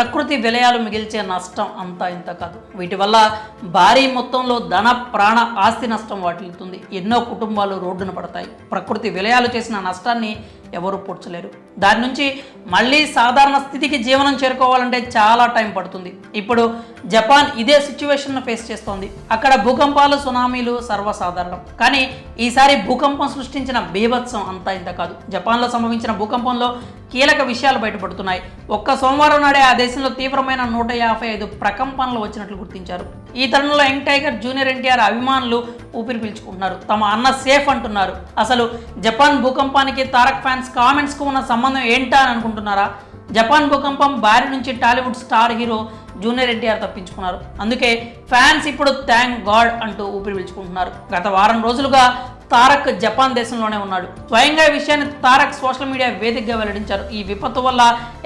ప్రకృతి విలయాలు మిగిల్చే నష్టం అంతా ఇంత కాదు. వీటి వల్ల భారీ మొత్తంలో ధన ప్రాణ ఆస్తి నష్టం వాటిల్లుతుంది. ఎన్నో కుటుంబాలు రోడ్డున పడతాయి. ప్రకృతి విలయాలు చేసిన నష్టాన్ని ఎవరు పూడ్చలేరు. దాని నుంచి మళ్ళీ సాధారణ స్థితికి జీవనం చేరుకోవాలంటే చాలా టైం పడుతుంది. ఇప్పుడు జపాన్ ఇదే సిచ్యువేషన్ను ఫేస్ చేస్తోంది. అక్కడ భూకంపాలు సునామీలు సర్వసాధారణం. కానీ ఈసారి భూకంపం సృష్టించిన బీభత్సం అంతా ఇంత కాదు. జపాన్లో సంభవించిన భూకంపంలో కీలక విషయాలు బయటపడుతున్నాయి. ఒక్క సోమవారం నాడే ఆ దేశంలో తీవ్రమైన నూట యాభై ఐదు ప్రకంపనలు వచ్చినట్లు గుర్తించారు. ఈ తరుణంలో యంగ్ టైగర్ జూనియర్ ఎన్టీఆర్ అభిమానులు ఊపిరి పీల్చుకుంటున్నారు. తమ అన్న సేఫ్ అంటున్నారు. అసలు జపాన్ భూకంపానికి తారక్ ఫ్యాన్స్ కామెంట్స్కు ఉన్న సంబంధం ఏంటా అని అనుకుంటున్నారా? జపాన్ భూకంపం బారి నుంచి Tollywood star hero junior NTR తప్పించుకున్నారు. అందుకే ఫ్యాన్స్ ఇప్పుడు థ్యాంక్ గాడ్ అంటూ ఊపిరి పీల్చుకుంటున్నారు. గత వారం రోజులుగా తారక్ జపాన్ దేశంలోనే ఉన్నాడు. స్వయంగా ఈ విషయాన్ని తారక్ సోషల్ మీడియా వేదికగా వెల్లడించారు. ఈ విపత్తు వల్ల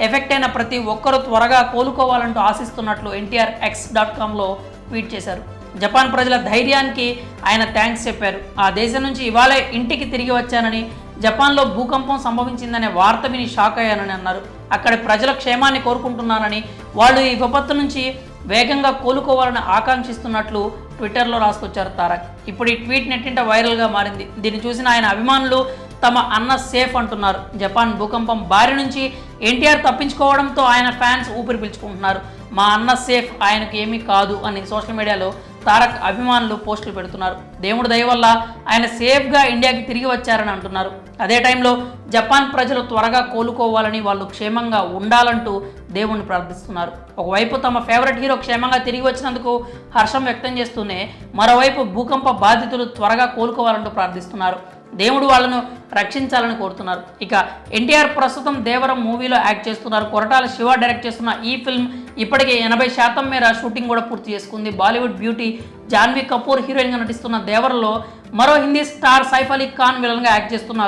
ఎఫెక్ట్ అయిన ప్రతి ఒక్కరూ త్వరగా కోలుకోవాలంటూ ఆశిస్తున్నట్లు ఎన్టీఆర్ ఎక్స్ డాట్ కామ్లో ట్వీట్ చేశారు. జపాన్ ప్రజల ధైర్యానికి ఆయన థ్యాంక్స్ చెప్పారు. ఆ దేశం నుంచి ఇవాళే ఇంటికి తిరిగి వచ్చానని జపాన్లో భూకంపం సంభవించిందనే వార్త విని షాక్ అయ్యానని అన్నారు. అక్కడి ప్రజల క్షేమాన్ని కోరుకుంటున్నానని వాళ్ళు ఈ విపత్తు నుంచి వేగంగా కోలుకోవాలని ఆకాంక్షిస్తున్నట్లు ట్విట్టర్లో రాసుకొచ్చారు తారక్. ఇప్పుడు ఈ ట్వీట్ నెట్టింట వైరల్గా మారింది. దీన్ని చూసిన ఆయన అభిమానులు తమ అన్న సేఫ్ అంటున్నారు. జపాన్ భూకంపం బారి నుంచి ఎన్టీఆర్ తప్పించుకోవడంతో ఆయన ఫ్యాన్స్ ఊపిరి పీల్చుకుంటున్నారు. మా అన్న సేఫ్ ఆయనకు ఏమీ కాదు అని సోషల్ మీడియాలో తారక్ అభిమానులు పోస్టులు పెడుతున్నారు. దేవుడి దయ వల్ల ఆయన సేఫ్గా ఇండియాకి తిరిగి వచ్చారని అంటున్నారు. అదే టైంలో జపాన్ ప్రజలు త్వరగా కోలుకోవాలని వాళ్ళు క్షేమంగా ఉండాలంటూ దేవుణ్ణి ప్రార్థిస్తున్నారు. ఒకవైపు తమ ఫేవరెట్ హీరో క్షేమంగా తిరిగి వచ్చినందుకు హర్షం వ్యక్తం చేస్తూనే మరోవైపు భూకంప బాధితులు త్వరగా కోలుకోవాలంటూ ప్రార్థిస్తున్నారు. దేవుడు వాళ్ళను రక్షించాలని కోరుతున్నారు. ఇక ఎన్టీఆర్ ప్రస్తుతం దేవరం మూవీలో యాక్ట్ చేస్తున్నారు. కొరటాల శివ డైరెక్ట్ చేస్తున్న ఈ ఫిల్మ్ ఇప్పటికే ఎనభై శాతం మేర షూటింగ్ కూడా పూర్తి చేసుకుంది. బాలీవుడ్ బ్యూటీ జాన్వీ కపూర్ హీరోయిన్గా నటిస్తున్న దేవరలో మరో హిందీ స్టార్ సైఫ్ అలీ ఖాన్ విలన్గా యాక్ట్ చేస్తున్నారు.